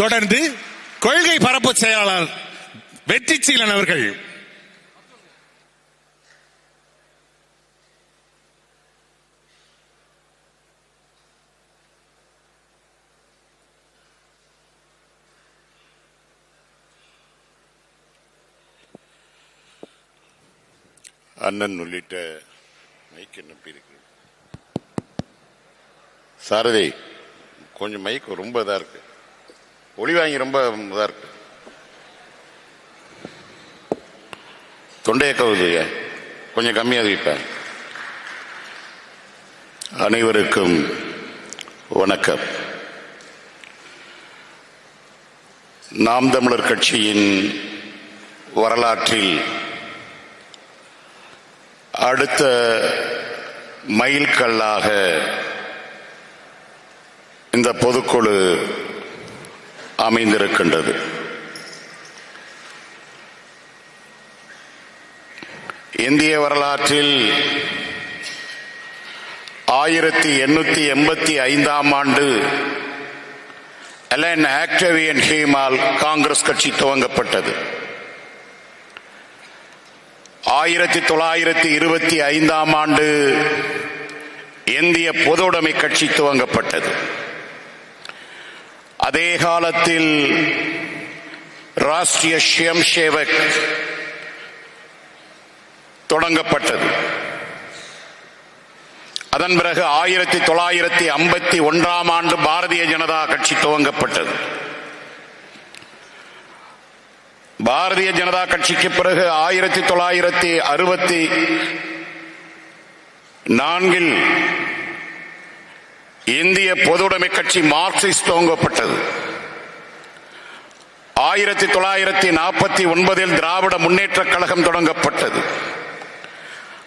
தொடர்ந்து கொள்கை பரப்பு செயலாளர் வெற்றி சீலன் அவர்கள். அண்ணன் உள்ளிட்ட மைக் நம்பி இருக்கு சாரதி கொஞ்சம் மைக் ரொம்ப இதா இருக்கு. ஒளி வாங்கி ரொம்ப இதாக இருக்கு. தொண்டைய கவுதுங்க கொஞ்சம் கம்மியாக வைப்பேன் அனைவருக்கும் வணக்கம். நாம் தமிழர் கட்சியின் வரலாற்றில் அடுத்த மைல்கல்லாக இந்த பொதுக்குழு அமைந்திருக்கின்றது. இந்திய வரலாற்றில் ஆயிரத்தி எண்ணூத்தி எண்பத்தி ஐந்தாம் ஆண்டு அலன் ஆக்டவியன் ஹீமால் காங்கிரஸ் கட்சி துவங்கப்பட்டது. ஆயிரத்தி தொள்ளாயிரத்தி இருபத்தி ஐந்தாம் ஆண்டு இந்திய பொதுவுடைமை கட்சி துவங்கப்பட்டது. அதே காலத்தில் ராஷ்டிரிய ஸ்வயம் சேவக் தொடங்கப்பட்டது. அதன் பிறகு ஆயிரத்தி தொள்ளாயிரத்தி ஐம்பத்தி ஒன்றாம் ஆண்டு பாரதிய ஜனதா கட்சி துவங்கப்பட்டது. பாரதிய ஜனதா கட்சிக்கு பிறகு ஆயிரத்தி தொள்ளாயிரத்தி அறுபத்தி நான்கில் இந்திய பொதுவுடைமை கட்சி மார்க்சிஸ்ட் துவங்கப்பட்டது. ஆயிரத்தி தொள்ளாயிரத்தி நாற்பத்தி ஒன்பதில் திராவிட முன்னேற்ற கழகம் தொடங்கப்பட்டது.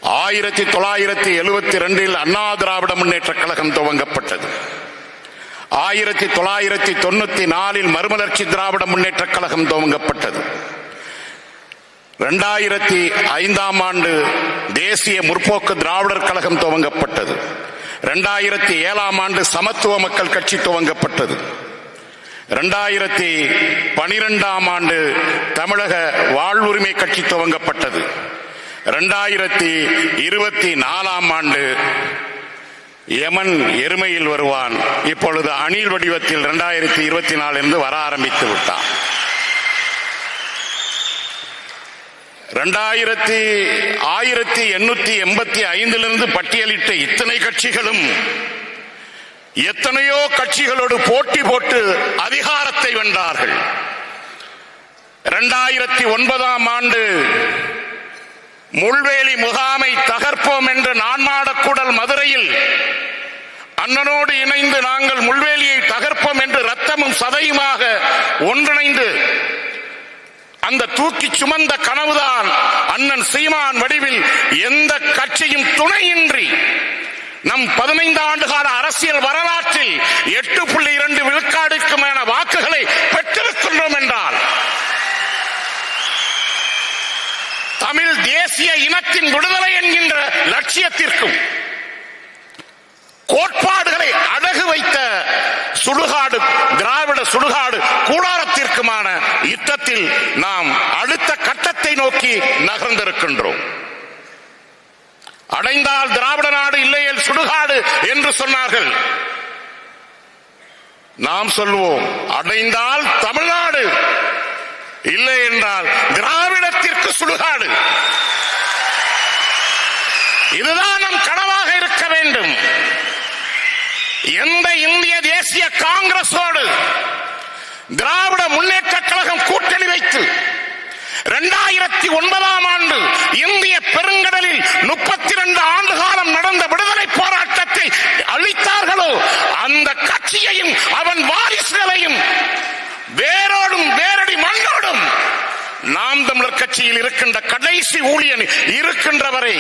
ஆயிரத்தி தொள்ளாயிரத்தி எழுபத்தி ரெண்டில் அண்ணா திராவிட முன்னேற்ற கழகம் துவங்கப்பட்டது. ஆயிரத்தி தொள்ளாயிரத்தி தொண்ணூத்தி நாலில் மறுமலர்ச்சி திராவிட முன்னேற்ற கழகம் துவங்கப்பட்டது. இரண்டாயிரத்தி ஐந்தாம் ஆண்டு தேசிய முற்போக்கு திராவிடர் கழகம் துவங்கப்பட்டது. இரண்டாயிரத்தி ஏழாம் ஆண்டு சமத்துவ மக்கள் கட்சி துவங்கப்பட்டது. இரண்டாயிரத்தி பனிரெண்டாம் ஆண்டு தமிழக வாழ்வுரிமை கட்சி துவங்கப்பட்டது. இரண்டாயிரத்தி இருபத்தி நாலாம் ஆண்டு யமன் எருமையில் வருவான். இப்பொழுது அணில் வடிவத்தில் இரண்டாயிரத்தி இருபத்தி நாலிலிருந்து வர ஆரம்பித்து விட்டான். ரெண்டாயிரத்தி ஆயிரத்தி எண்ணூத்தி எண்பத்தி ஐந்திலிருந்து பட்டியலிட்ட இத்தனை கட்சிகளும் எத்தனையோ கட்சிகளோடு போட்டி போட்டு அதிகாரத்தை வென்றார்கள். இரண்டாயிரத்தி ஒன்பதாம் ஆண்டு முள்வேலி முகாமை தகர்ப்போம் என்று நான்மாடக்கூடல் மதுரையில் அண்ணனோடு இணைந்து நாங்கள் முள்வேலியை தகர்ப்போம் என்று ரத்தமும் சதையுமாக ஒன்றிணைந்து அந்த தூக்கி சுமந்த கனவுதான் அண்ணன் சீமான் வடிவில் எந்த கட்சியும் துணையின்றி நம் பதினைந்து ஆண்டுகால அரசியல் வரலாற்றில் எட்டு புள்ளி இரண்டு விழுக்காடுக்கு மேல வாக்குகளை பெற்றிருக்கின்றோம் என்றால் தமிழ் தேசிய இனத்தின் விடுதலை என்கின்ற லட்சியத்திற்கும் சுடுகாடு திராவிட சுடுகாடு கூடாரத்திற்குமான யுத்தத்தில் நாம் அடுத்த கட்டத்தை நோக்கி நகர்ந்திருக்கின்றோம். அடைந்தால் திராவிட நாடு இல்லையேல் சுடுகாடு என்று சொன்னார்கள். நாம் சொல்வோம் அடைந்தால் தமிழ்நாடு இல்லை என்றால் திராவிடத்திற்கு சுடுகாடு இதுதான் நம் கனவாக இருக்க வேண்டும் எந்த இந்திய தேசிய காங்கிரஸோடு திராவிட முன்னேற்ற கழகம் கூட்டணி வைத்து இரண்டாயிரத்தி ஒன்பதாம் ஆண்டு இந்திய பெருங்கடலில் முப்பத்தி இரண்டு ஆண்டு காலம் நடந்த விடுதலை போராட்டத்தை அளித்தார்களோ அந்த கட்சியையும் அவன் வாரிசுகளையும் வேரோடும் வேரடி மண்ணோடும் நாம் தமிழர் கட்சியில் இருக்கின்ற கடைசி ஊழியன் இருக்கின்றவரை.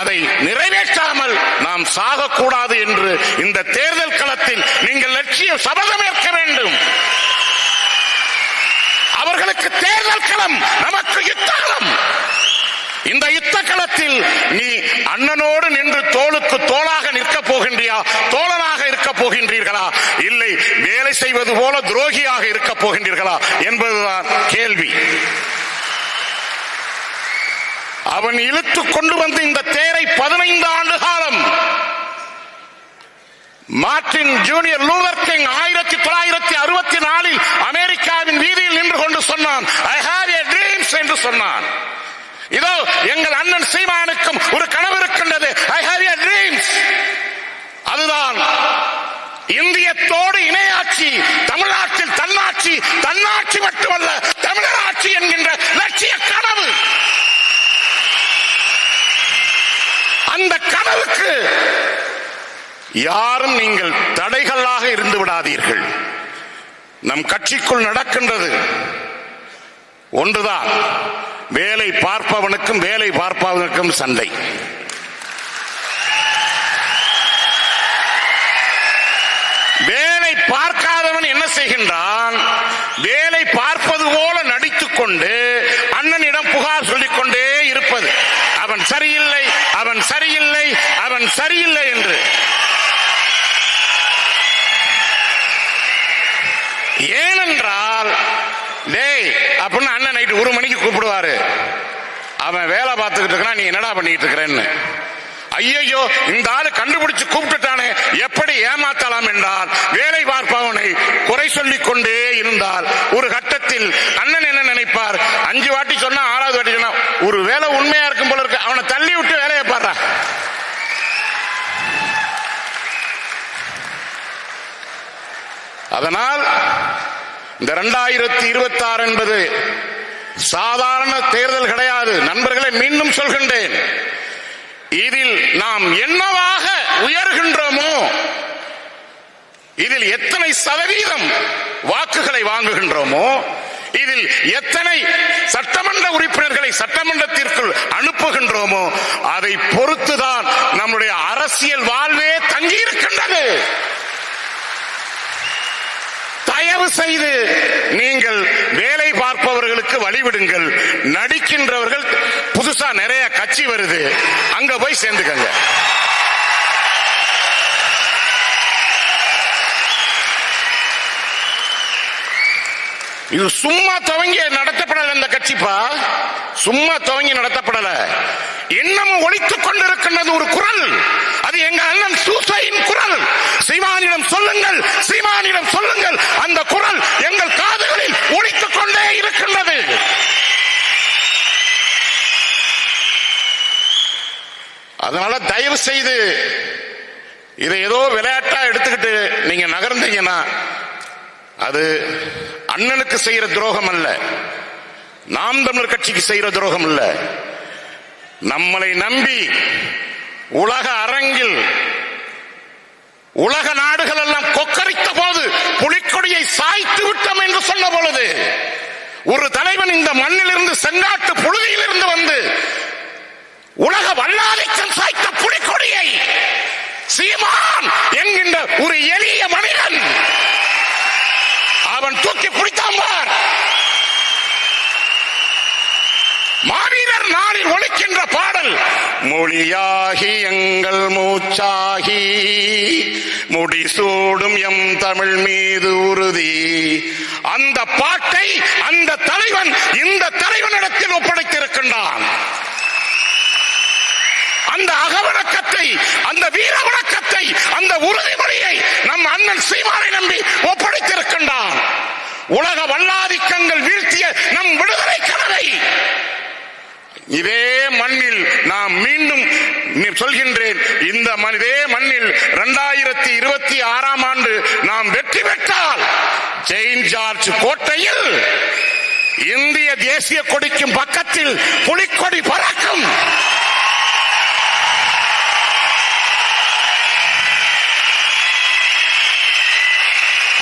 அதை நிறைவேற்றாமல் நாம் சாகக்கூடாது என்று இந்த தேர்தல் களத்தில் நீங்கள் லட்சிய சபதமேற்க வேண்டும். அவர்களுக்கு தேர்தல் களம் நமக்கு யுத்தகம் இந்த யுத்த களத்தில் நீ அண்ணனோடு நின்று தோளுக்கு தோளாக நிற்க போகின்றியா? தோழனாக இருக்க போகின்றீர்களா? இல்லை வேலை செய்வது போல துரோகியாக இருக்க போகின்றீர்களா? என்பதுதான் கேள்வி. அவன் இழுத்து கொண்டு வந்து இந்த தேரை பதினைந்து ஆண்டு காலம். மார்டின் ஜூனியர் லூதர் கிங் ஆயிரத்தி தொள்ளாயிரத்தி அறுபத்தி நாலில் அமெரிக்காவின் வீதியில் நின்று கொண்டு சொன்னான் ஐ ஹாவ் ஏ ட்ரீம்ஸ் என்று சொன்னான். இதோ எங்கள் அண்ணன் சீமானுக்கும் ஒரு கனவு இருக்கின்றது. ஐ ஹாவ் ஏ ட்ரீம்ஸ் அதுதான் இந்தியத்தோடு இணையாட்சி தமிழ்நாட்டில் தன்னாட்சி தன்னாட்சி மட்டுமல்ல தமிழராட்சி என்கின்ற லட்சிய கனவு. அந்த கனவுக்கு யாரும் நீங்கள் தடைகளாக இருந்து விடாதீர்கள். நம் கட்சிக்குள் நடக்கின்றது ஒன்றுதான். வேலை பார்ப்பவனுக்கும் வேலை பார்ப்பவனுக்கும் சண்டை வேலை பார்க்காதவன் என்ன செய்கின்றான் வேலை பார்ப்பது போல நடித்துக் கொண்டு அண்ணனிடம் புகார் சொல்லிக் கொண்டே இருப்பது அவன் சரியில்லை அவன் சரியில்லை அவன் சரியில்லை என்று. ஏனென்றால் டேய் அப்படின்னு அண்ணன் நைட்டு ஒரு மணிக்கு கூப்பிடுவாரு. அவன் வேலை பார்த்துக்கிட்டு இருக்கான் நீ என்னடா பண்ணிட்டு இருக்கிறேன்னு. ஐயையோ இந்த ஆளு கண்டுபிடிச்சு கூப்பிட்டுட்டானே எப்படி ஏமாத்தலாம் என்றால் வேலை பார்ப்பவனை குறை சொல்லிக் கொண்டே இருந்தால் ஒரு கட்டத்தில் அண்ணன் என்ன நினைப்பார்? அஞ்சு வாட்டி சொன்னா ஆறாவது வாட்டி சொன்னா ஒரு வேலை உண்மையா இருக்கும் போல இருக்க அவனை தள்ளி விட்டு வேலையை பாடுறா அதனால் இந்த இரண்டாயிரத்தி இருபத்தி ஆறு என்பது சாதாரண தேர்தல் கிடையாது. நண்பர்களை மீண்டும் சொல்கின்றேன். இதில் நாம் என்னவாக உயர்கின்றோமோ இதில் எத்தனை சதவீதம் வாக்குகளை வாங்குகின்றோமோ இதில் எத்தனை சட்டமன்ற உறுப்பினர்களை சட்டமன்றத்திற்குள் அனுப்புகின்றோமோ அதை பொறுத்துதான் நம்முடைய அரசியல் வாழ்வே தங்கியிருக்கின்றது. தயவு செய்து நீங்கள் வேலை பார்ப்பவர்களுக்கு வழிவிடுங்கள். நடிக்கின்றவர்கள் புதுசா நிறைய கட்சி வருது. அங்க போய் சேர்ந்துக்கங்க. இது சும்மா துவங்கி நடத்தப்படல இந்த கட்சிப்பா? சும்மா துவங்கி நடத்தப்படல. இன்னமும் ஒழித்துக் கொண்டிருக்கின்றது ஒரு குரல். அது எங்க அண்ணன் சூசையின் குரல். சிவானிடம் சொல்லுங்கள் சீமானிடம் சொல்லுங்கள் அந்த குரல் எங்கள் காதுகளில் ஒழித்துக் கொண்டே இருக்கின்றது அதனால தயவு செய்து இதை ஏதோ விளையாட்டா எடுத்துக்கிட்டு நீங்க நகர்ந்தீங்கன்னா அது அண்ணனுக்கு செய்யற துரோகம் அல்ல. நாம் தமிழர் கட்சிக்கு செய்யற துரோகம் அல்ல நம்மளை நம்பி உலக அரங்கில் உலக நாடுகள் எல்லாம் கொக்கரித்த போது புலிக்கொடியை சாய்த்து விட்டோம் என்று சொன்ன பொழுது ஒரு தலைவன் இந்த மண்ணிலிருந்து செங்காட்டு புழுதியிலிருந்து வந்து உலக வல்லாதிக்கம் சாய்த்த புலிக்கொடியை சீமான் என்கின்ற ஒரு எளிய மனிதன். அவன் தூக்கி பிடித்தான் பார். மாவீரர் நாளில் ஒழிக்கின்ற பாடல் மொழியாகி எங்கள் மூச்சாகி முடிசூடும் எம் தமிழ் மீது உறுதி. அந்த பாட்டை அந்த தலைவன் இந்த தலைவனிடத்தில் ஒப்படைத்திருக்கின்றான். அந்த அகவணக்கத்தை அந்த வீர வணக்கத்தை அந்த உறுதிமொழியை நம் அண்ணன் சீமானை நம்பி ஒப்படைத்திருக்கின்றான் உலக வல்லாதிக்கங்கள் வீழ்த்திய நம் விடுதலை கனவை. இதே மண்ணில் நாம் மீண்டும் சொல்கின்றேன் இந்த மண்- இதே மண்ணில் இரண்டாயிரத்தி இருபத்தி ஆறாம் ஆண்டு நாம் வெற்றி பெற்றால் செயின்ட் ஜார்ஜ் கோட்டையில் இந்திய தேசிய கொடிக்கும் பக்கத்தில் புலிக்கொடி பறக்கும்.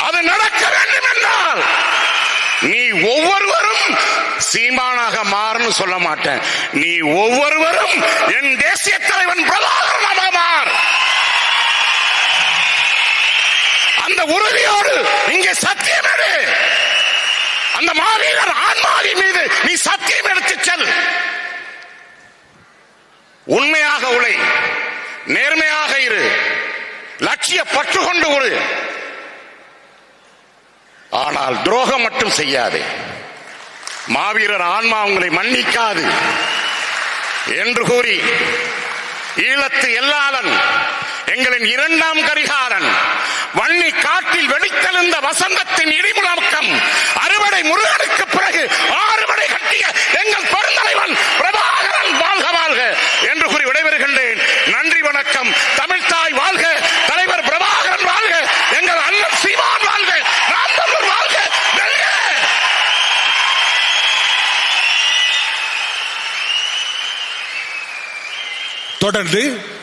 அது நடக்க வேண்டும் என்றால் நீ ஒவ்வொருவரும் சீமானாக மாறுன்னு சொல்ல மாட்டேன். நீ ஒவ்வொருவரும் என் தேசிய தலைவன் பிரபாகரனாக மாறு அந்த உறுதியோடு இங்கே சத்தியம் எடு. அந்த மாவீரர் ஆன்மாவி மீது நீ சத்தியம் எடுத்து செல். உண்மையாக உழை நேர்மையாக இரு. லட்சிய பற்று கொண்டு ஒரு ஆனால் துரோகம் மட்டும் செய்யாதே. மாவீரர் ஆன்மா உங்களை மன்னிக்காது. என்று கூறி ஈழத்து எல்லாளன் எங்களின் இரண்டாம் கரிகாரன் வன்னி காட்டில் வெடித்தெழுந்த வசந்தத்தின் இடிமுழக்கம் அறுவடை முருகனுக்கு பிறகு ஆறுபடை கட்டிய எங்கள் பெருந்தலைவன் பிரபாகரன் வாழ்க வாழ்க என்று கூறி விடைபெறுகின்றேன் நன்றி வணக்கம் தமிழ்தாய் வாழ்க தலைவர் பிரபாகரன் வாழ்க எங்கள் அண்ணன் சீமான் வாழ்க நாம் தமிழர் வாழ்க வெல்க! தொடர்ந்து